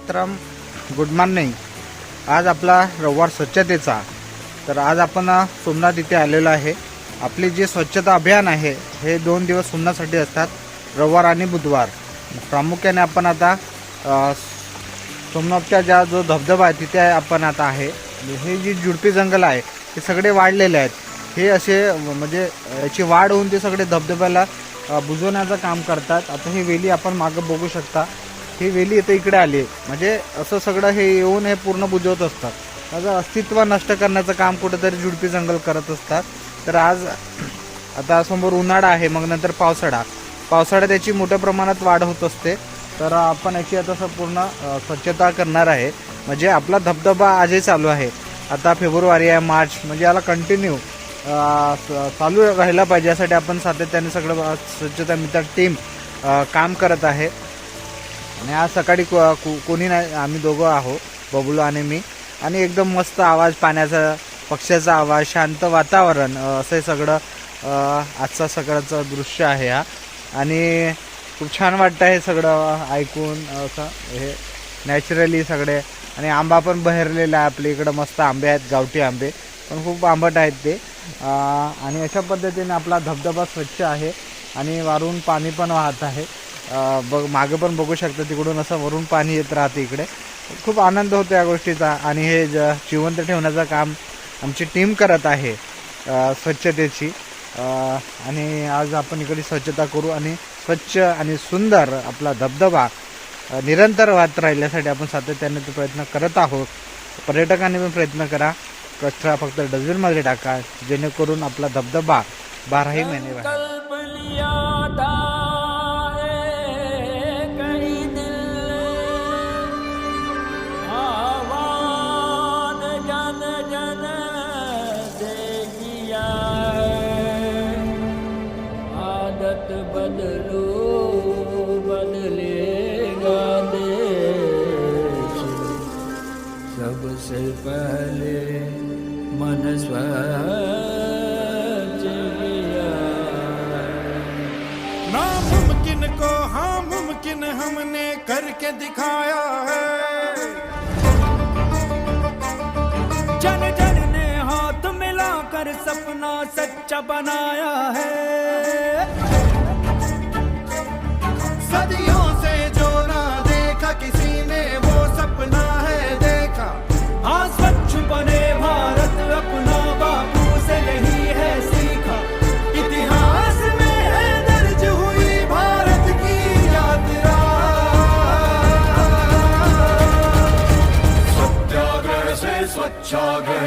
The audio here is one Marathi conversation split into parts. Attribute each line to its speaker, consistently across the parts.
Speaker 1: मातरम गुड मॉर्निंग आज आपला रविवार स्वच्छतेचा. तर आज आपण सोमनाथ इथे आलेलो आहे. आपली जे स्वच्छता अभियान आहे हे दोन दिवस सोमनाथसाठी असतात रविवार आणि बुधवार. प्रामुख्याने आपण आता सोमनाथचा सोमनाथच्या ज्या जो धबधबा आहे तिथे आपण आता आहे. हे जी जुडपी जंगल आहे ते सगळे वाढलेले आहेत. हे असे म्हणजे याची वाढ होऊन ते सगळे धबधब्याला बुजवण्याचं काम करतात. आता ही वेली आपण मागं बघू शकता. ही वेली इथे इकडे आली आहे. म्हणजे असं सगळं हे येऊन हे पूर्ण बुजवत असतात. त्याचं अस्तित्व नष्ट करण्याचं काम कुठेतरी झुडपी जंगल करत असतात. तर आज आता समोर उन्हाळा आहे मग नंतर पावसाळा. पावसाळ्यात त्याची मोठ्या प्रमाणात वाढ होत असते. तर आपण याची आता संपूर्ण स्वच्छता करणार आहे. म्हणजे आपला धबधबा आजही चालू आहे. आता फेब्रुवारी आहे मार्च. म्हणजे याला कंटिन्यू चालू राहिला पाहिजे. यासाठी आपण सातत्याने सगळं स्वच्छता मित्र टीम काम करत आहे. आणि आज सकाळी को- कोणी नाही आम्ही दोघं आहो बबलू आणि मी. आणि एकदम मस्त आवाज पाण्याचा पक्ष्याचा आवाज शांत वातावरण असं हे सगळं आजचा सगळ्याचं दृश्य आहे हा. आणि खूप छान वाटतं हे सगळं ऐकून असं हे नॅचरली सगळे. आणि आंबा पण बहरलेला आहे आपल्या इकडं मस्त आंबे आहेत गावठी आंबे. पण खूप आंबट आहेत ते. आणि अशा पद्धतीने आपला धबधबा स्वच्छ आहे. आणि वारून पाणी पण वाहत आहे. बघ मागं पण बघू शकता तिकडून असं वरून पाणी येत राहते इकडे. खूप आनंद होतो या गोष्टीचा आणि हे ज जिवंत ठेवण्याचं काम आमची टीम करत आहे स्वच्छतेची. आणि आज आपण इकडे स्वच्छता करू आणि स्वच्छ आणि सुंदर आपला धबधबा निरंतर वाहत राहिल्यासाठी आपण सातत्याने तो प्रयत्न करत आहोत. पर्यटकांनी पण प्रयत्न करा. कचरा फक्त डस्टबिनमध्ये टाका जेणेकरून आपला धबधबा बाराही महिने
Speaker 2: हमने करके दिखाया है।
Speaker 3: जन जन ने हाथ मिलाकर सपना सच्चा बनाया है।
Speaker 2: सदियों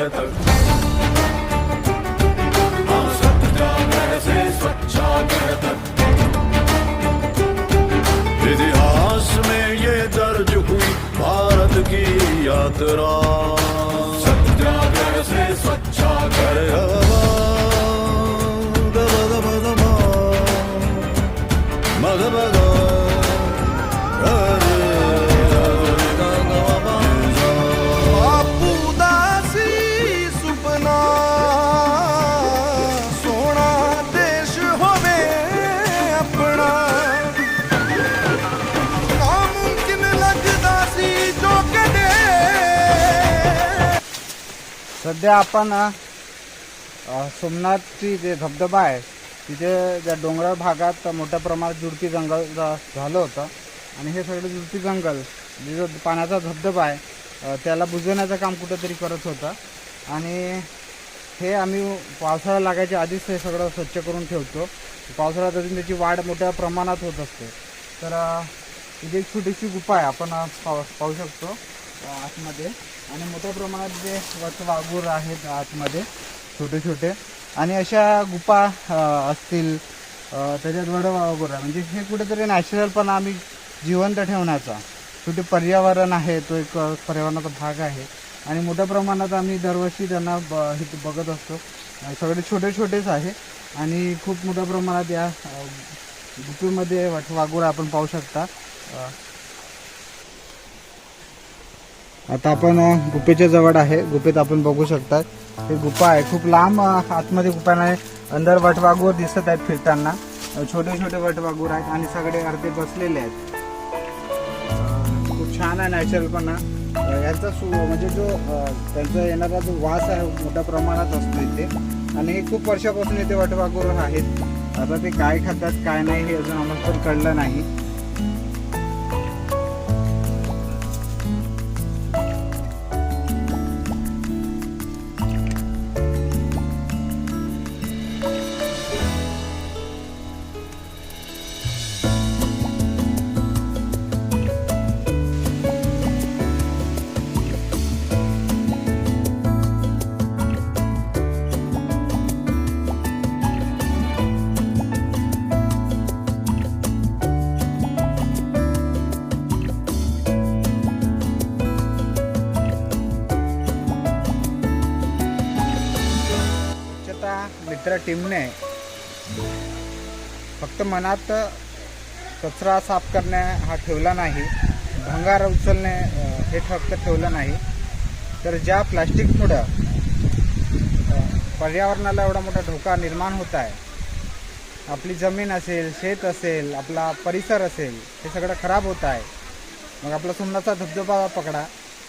Speaker 2: स्वच्छाग्रह तक सत्याग्रह से स्वच्छाग्रह तक इतिहास में ये दर्ज हुई भारत की यात्रा।
Speaker 1: सध्या आपण सोमनाथची जे धबधबा आहे तिथे ज्या डोंगराळ भागात मोठ्या प्रमाणात जुडपी जंगल झालं होतं. आणि हे सगळं जुडपी जंगल जे जो पाण्याचा धबधबा आहे त्याला बुजवण्याचं काम कुठंतरी करत होतं. आणि हे आम्ही पावसाळा लागायच्या आधीच हे सगळं स्वच्छ करून ठेवतो. पावसाळ्यात अजून त्याची वाढ मोठ्या प्रमाणात होत असते. तर इथे एक छोटीशी गुफा आहे आपण पाहू शकतो. आतमध्ये. आणि मोठ्या प्रमाणात जे वटवागूर आहेत आतमध्ये छोटे छोटे आणि अशा गुफा असतील त्याच्यात वड वाघूर आहे. म्हणजे हे कुठेतरी नॅचरलपणा आम्ही जिवंत ठेवण्याचा. शेवटी पर्यावरण आहे तो एक पर्यावरणाचा भाग आहे. आणि मोठ्या प्रमाणात आम्ही दरवर्षी त्यांना ब हे बघत असतो. सगळे छोटे छोटेच आहे. आणि खूप मोठ्या प्रमाणात या गुपीमध्ये वट वाघूर आपण पाहू शकता. आता आपण गुफेच्या जवळ आहे. गुफेत आपण बघू शकता हे गुफा आहे. खूप लांब आतमध्ये गुफा नाही. अंदर वटवागूर दिसत आहेत फिरताना. छोटे छोटे वटवागूर आहेत आणि सगळे अर्धे बसलेले आहेत. खूप छान आहे नॅचरलपणा याचा सु म्हणजे जो त्यांचा येणारा जो वास आहे मोठ्या प्रमाणात असतो इथे. आणि हे खूप वर्षापासून इथे वटवागूर आहेत. आता ते काय खातात काय नाही हे अजून आम्हाला कळलं नाही. टीमने फक्त मनात कचरा साफ करणे हा ठेवला नाही भंगार उचलणे हे फक्त ठेवलं नाही. तर ज्या प्लॅस्टिकमुळं पर्यावरणाला एवढा मोठा धोका निर्माण होत आहे आपली जमीन असेल शेत असेल आपला परिसर असेल हे सगळं खराब होत आहे. मग आपला सुन्नाचा धबधबा पकडा.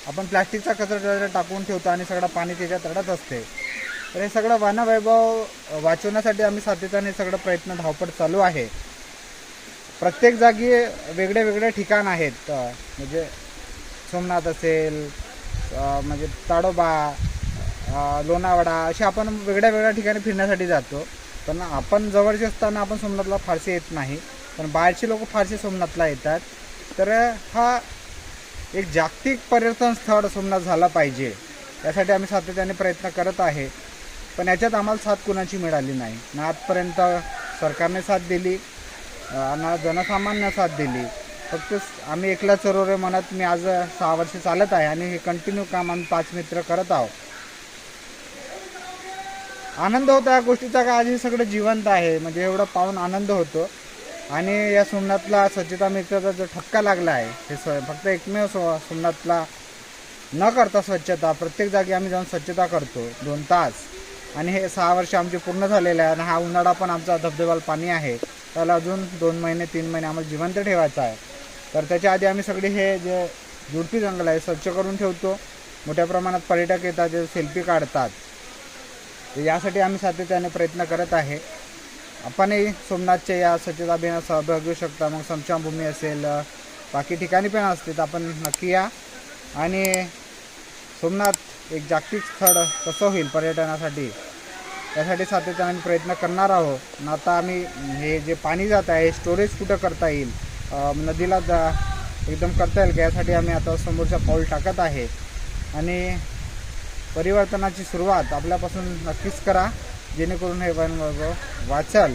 Speaker 1: आपण प्लॅस्टिकचा कचरा टाकून ठेवतो आणि सगळं पाणी त्याच्यात रडत असते. तर हे सगळं वनवैभव वाचवण्यासाठी आम्ही सातत्याने सगळं प्रयत्न धावपळ चालू आहे. प्रत्येक जागी वेगळे वेगळे ठिकाण आहेत. म्हणजे सोमनाथ असेल म्हणजे ताडोबा लोणावडा लोणावळा असे आपण वेगळ्या वेगळ्या ठिकाणी फिरण्यासाठी जातो. पण आपण जवळचे असताना आपण सोमनाथला फारसे येत नाही. पण बाहेरचे लोक फारसे सोमनाथला येतात. तर हा एक जागतिक पर्यटन स्थळ सोमनाथ झाला पाहिजे. यासाठी आम्ही सातत्याने प्रयत्न करत आहे. पण याच्यात आम्हाला साथ कुणाची मिळाली नाही. ना आजपर्यंत सरकारने साथ दिली ना जनसामान्य साथ दिली. फक्त आम्ही एकला चरोरे म्हणत मी आज सहा वर्ष चालत आहे आणि हे कंटिन्यू काम आम्ही पाच मित्र करत आहोत. आनंद होता या गोष्टीचा का? आज हे सगळं जिवंत आहे. म्हणजे एवढं पाहून आनंद होतो. आणि या सोमनाथला स्वच्छता मित्राचा जो ठपका लागला आहे हे स फक्त एकमेव सो सोमनाथला न करता स्वच्छता प्रत्येक जागी आम्ही जाऊन स्वच्छता करतो. दोन तास. आणि हे सहा वर्ष आमचे पूर्ण झालेले आहे आणि हा उन्हाळा पण आमचा धबधब्याला पाणी आहे. त्याला अजून दोन महिने तीन महिने आम्हाला जिवंत ठेवायचं आहे. तर त्याच्या आधी आम्ही सगळे हे जे झुडपी जंगल आहे स्वच्छ करून ठेवतो. मोठ्या प्रमाणात पर्यटक येतात जे सेल्फी काढतात. तर यासाठी आम्ही सातत्याने प्रयत्न करत आहे. आपणही सोमनाथच्या या स्वच्छता अभियानात सहभाग घेऊ शकता. मग समशामभूमी असेल बाकी ठिकाणी पण असते तर आपण नक्की या. आणि सोमनाथ एक जागतिक स्थळ कसं होईल पर्यटनासाठी? त्यासाठी सातत्याने आम्ही प्रयत्न करणार आहोत. आणि आता आम्ही हे जे पाणी जात आहे स्टोरेज कुठं करता येईल? नदीला जा एकदम करता येईल का? यासाठी आम्ही आता समोरचा पाऊल टाकत आहे. आणि परिवर्तनाची सुरुवात आपल्यापासून नक्कीच करा जेणेकरून हे वन वाचाल.